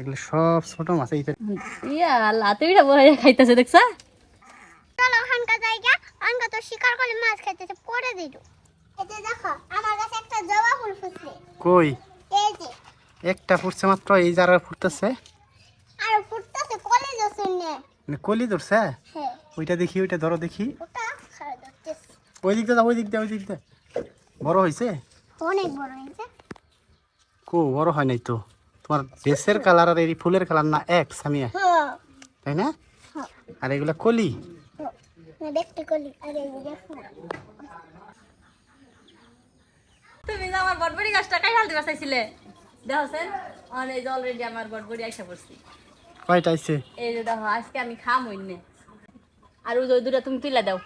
এগুলো সব ছোট মাছ এই ইয়া বড় খাইতেছে দেখছা? চলো ওখানকার জায়গা। অনকা তো শিকার করে মাছ খাইতেছে পরে দিল এতে দেখো আমার কাছে একটা জবা ফুল ফুটছে। কই? এই যে। একটা ফুটছে মাত্র এই যারা ফুটতেছে। আর ফুটতেছে কলেজ শুনে মানে কলি ধরছে? হ্যাঁ। ওইটা দেখি ওইটা ধরো দেখি। ওটা ওই দিক দিয়ে ওই দিক দিয়ে ওই দিক দিয়ে। বড় হয়েছে অনেক বড় হয়েছে কো বড় হয় নাই তো। তোমার ড্রেসের কালার আর এই ফুলের কালার না এক সামিয়া। তাই না? আর এগুলা কলি? আর এই তুমি আমার বটবড়ি গাছটা কাই হালতে বাসাইছিলে দেখছেন অনেক যে অলরেডি আমার বটবড়ি আইসা পড়ছি। কয়টা আইছে? এই যে দেখো আজকে আমি খাম হইনে আর ওই যে ওই তুমি তুলে দাও।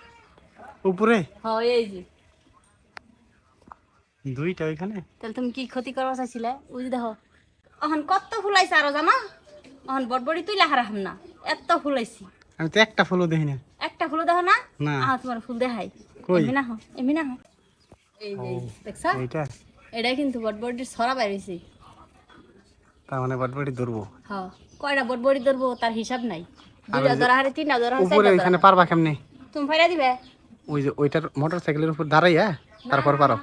উপরে? হ্যাঁ এই যে। দুইটা ওইখানে? তাহলে তুমি কি ক্ষতি করবা চাইছিলে? ওই যে দেখো অহন কত ফুলাইছে আরও জানো? অহন বটবড়ি তুইলা হারাম না এত ফুলাইছি। আমি তো একটা ফুলও দেখি না। একটা ফুল দেখো না? না। আহ তোমার ফুল দেখাই? এমনি না হো এমনি না হো এই যে এইটা? এটা কিন্তু বটবড়ির সরা বাইরেছি। তার মানে বটবটি ধরবো? হ্যাঁ কয়টা বটবড়ি ধরবো তার হিসাব নাই। দুইটা ধরা হারে তিনটা ধরা হারে উপরে ধরা। পারবা কেমনে? তুমি ফাইরা দিবে? ওই যে ওইটার মোটর সাইকেলের উপর দাঁড়াইয়া তারপর পারো।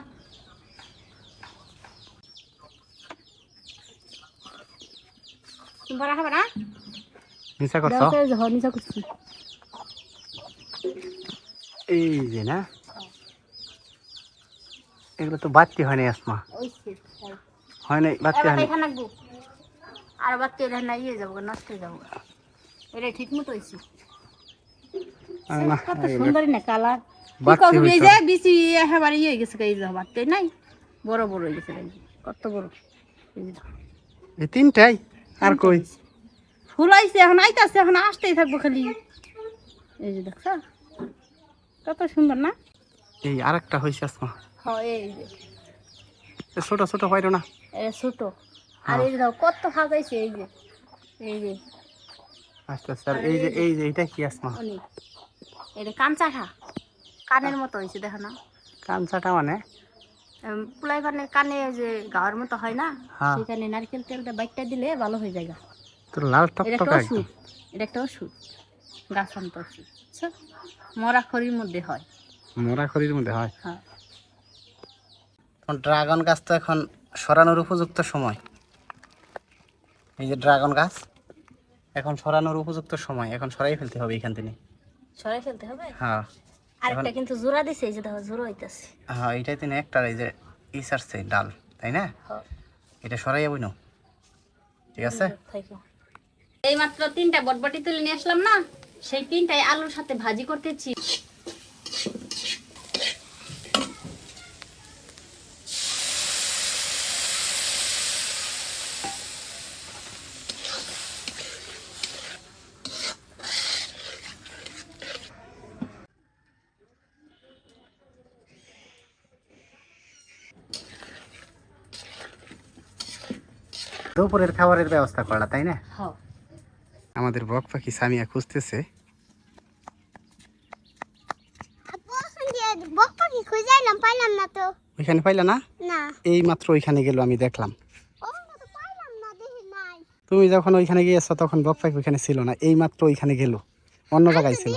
খাবে না? করছ? হ্যাঁ, নিচে করছি। এই যে না? এগুলো তো বাড়তি হয় নাই আসমা। ওই সে, তাই। হয় নাই বাড়তি হয় নাই। এখানে রাখব। আর বাদ তেল না ইয়ে যাব নষ্ট হয়ে যাব। এটা ঠিক মতো হয়েছে। কত এগুলো সুন্দরই না কালার। এই যে একেবারে ইয়ে হয়ে গেছে এই যে বাড়তে। নাই বড় বড় হয়ে গেছে কত বড়। এই তিনটাই? আর কই? ফুল আইছে এখন আইতাছে এখন আসতেই থাকব খালি। এই যে দেখছ? কত সুন্দর না? এই আরেকটা হয়েছে আসমা হ্যাঁ এই যে। ছোট ছোট পাইরো না। এ ছোট। আর এই যে দেখো কত সাজাইছে এই যে। এই যে। আস্তে আর এই যে এই যে এটা কি আসমা এটা কাঞ্চাঠা কানের মতো হয়েছে দেখো না। কাঞ্চাটা মানে? কানে যে গাওয়ার মতো হয় না হ্যাঁ। সেখানে নারকেল তেলটা বাইকটা দিলে ভালো হয়ে যায় তো লাল এটা টকটকা একটা একদম ওষুধ এটা একটা ওষুধ গাছান্ত ওষুধ মরা খড়ির মধ্যে হয়। মোরা খড়ির মধ্যে হয়। হ্যাঁ। ড্রাগন গাছ তো এখন সরানোর উপযুক্ত সময়। এই যে ড্রাগন গাছ এখন সরানোর উপযুক্ত সময় এখন সরাই ফেলতে হবে এখান থেকে। সরাই ফেলতে হবে? হ্যাঁ। আরেকটা কিন্তু জোড়া দিছে এই যে দেখো জোড়া হইতাছে। হ্যাঁ এইটাই তিনি একটা এই যে এই সারছে ডাল তাই না? হ্যাঁ এটা সরাই যাবই না ঠিক আছে। এই মাত্র তিনটা বটবটি তুলে নিয়ে আসলাম না সেই তিনটাই আলুর সাথে ভাজি করতেছি। দুপুরের খাবারের ব্যবস্থা করা তাই না? হ্যাঁ। আমাদের বক পাখি সামিয়া খুঁজতেছে। ওইখানে পাইলা না? না। এই মাত্র ওইখানে গেল আমি দেখলাম। ওখানে তো পাইলাম না দেখি নাই। তুমি যখন ওইখানে গিয়েছো তখন বক পাখি ওইখানে ছিল না এই মাত্র ওইখানে গেল। অন্য জায়গায় ছিল।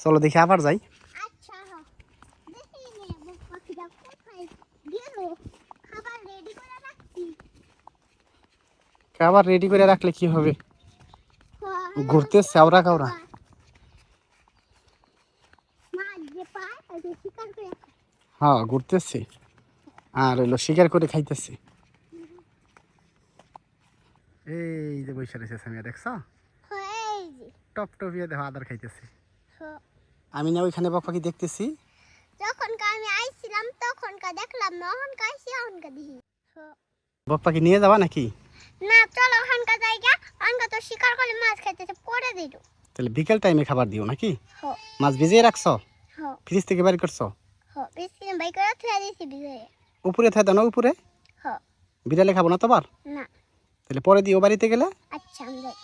চলো দেখি আবার যাই আচ্ছা দেখি নে বক পাখিটা কোথায় গেল খাবার রেডি করে রাখছি আবার রেডি করে রাখলে কি হবে ঘুরতে চাওরা কাউরা। হ্যাঁ ঘুরতেছে আর হইল শিকার করে খাইতেছে এই যে বৈশা রয়েছে সামিয়া দেখছ টপ টপিয়ে দেখো, আদার খাইতেছে। আমি না ওইখানে বক পাখি দেখতেছি যখনকার আমি আইছিলাম তখনকার দেখলাম না। বক পাখি নিয়ে যাবা নাকি না চলো ওখানকার জায়গা। ওখানকার তো শিকার করে মাছ খাইতেছে পরে দিল। তাহলে বিকেল টাইমে খাবার দিও নাকি? মাছ ভিজিয়ে রাখছো? ফ্রিজ থেকে বের করছ? করে থুয়ে দিয়েছি উপরে থাকে দাও না উপরে? বিড়ালে খাব না তোমার? না। তাহলে পরে দিও বাড়িতে গেলে? আচ্ছা যাই।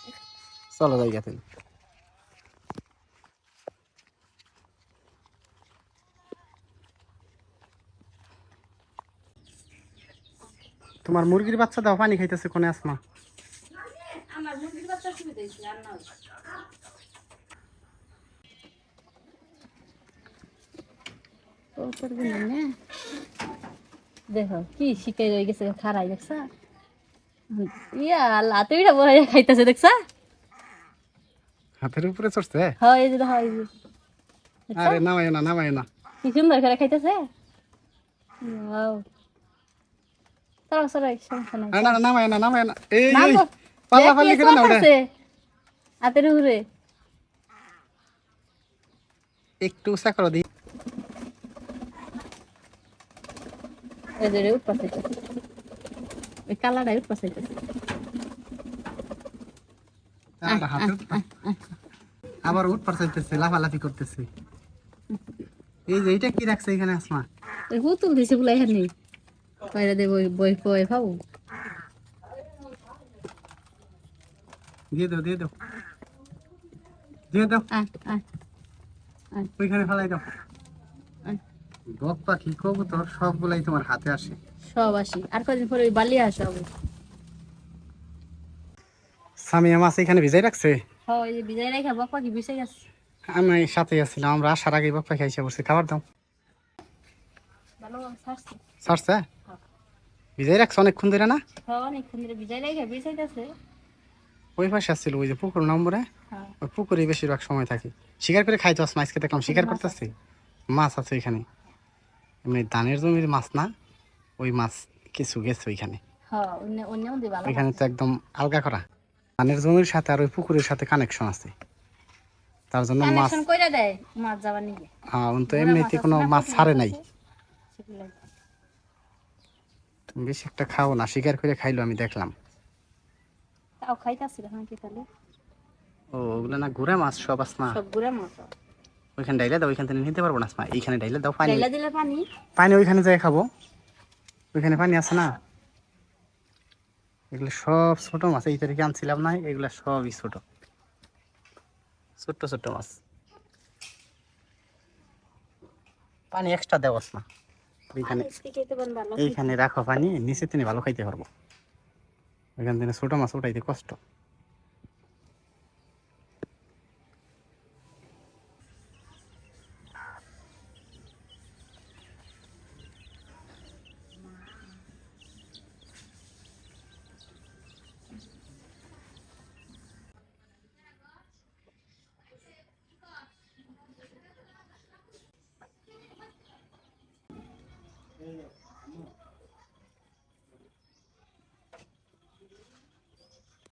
চলো জায়গা থেকে তোমার মুরগির বাচ্চা দাও পানি খাইতেছে কোনে আসমা? আমার মুরগির বাচ্চা সুবিধা হয়েছিল আর নয় দেখো কি শিখাই রয়ে গেছে খারাই দেখছা? ইয়া লাতে বিটা বড় খাইতেছে দেখছা? হাতের উপরে চড়ছে? হয় এই যে দেখো এই যে। আরে নামাই না নামাই না। কি সুন্দর করে খাইতেছে? ওয়াও। চলো চলো সমস্যা নাই। না না, নামাই না নামাই না। এই এই, পাল্লা পাল্লি করে না ওটা? হাতের উপরে। একটু উঁচা করো দি। এই যে উৎপাস ওই কালারটা উৎপাস হইতেছে আর হাতের উপরে। আবার উঠ পারছাইতেছে লাফালাফি করতেছে। এই যে এইটা কি রাখছে এখানে আসমা? পুতুল দিছে বলে এখানে। দে বই পাবো? দিয়ে দাও দিয়ে দাও। দিয়ে দাও। আয় আয় ওইখানে ফেলাই দাও। বক পাখি কবুতর সবগুলাই তোমার হাতে আসে। সব আসি। আর কদিন পরে ওই বালিয়া আসে হবে সামিয়া মাছ এখানে ভিজাই রাখছে? হ্যাঁ গেছে আমি সাথে আসছিলাম আমরা আসার আগে বক পাখি এসে বসে খাবার দাও। ভালো ছাড়ছে ভিজাই রাখছে অনেকক্ষণ ধরে না? হ্যাঁ অনেকক্ষণ ধরে বিজয় রেখা বিষয় ওই পাশে আসছিল ওই যে পুকুর নম্বরে? হ্যাঁ। ওই পুকুরে বেশিরভাগ সময় থাকি। শিকার করে খাইতো আস মাছকে দেখলাম শিকার করতেছে? মাছ আছে ওইখানে এমনি ধানের জমির মাছ না ওই মাছ কিছু গেছে ওইখানে। হ্যাঁ ওইখানে তো একদম আলগা করা। ধানের জমির সাথে আর ওই পুকুরের সাথে কানেকশন আছে। তার জন্য মাছ কানেকশন কইরা দেয় মাছ যাবার নিয়ে হ্যাঁ তো এমনিতে কোনো মাছ ছাড়ে নাই। বেশি একটা খাও না শিকার করে খাইলো আমি দেখলাম। তাও খাইতাছিল তাহলে? ও ওগুলো না ঘুরে মাছ সব আস না সব মাছ ওইখানে ডাইলে দাও ওইখান থেকে নিতে পারব না এইখানে ডাইলে দাও পানি। ডাইলা দিলে পানি? পানি ওইখানে যাই খাব। ওইখানে পানি আছে না। এগুলো সব ছোট মাছ এই তারিখে আনছিলাম না এগুলো সবই ছোট। ছোট্ট ছোট্ট মাছ। পানি এক্সট্রা দেওয়াস না এইখানে রাখো পানি নিচে তিনি ভালো খাইতে পারব। এখান থেকে ছোট মাছ উঠাইতে কষ্ট।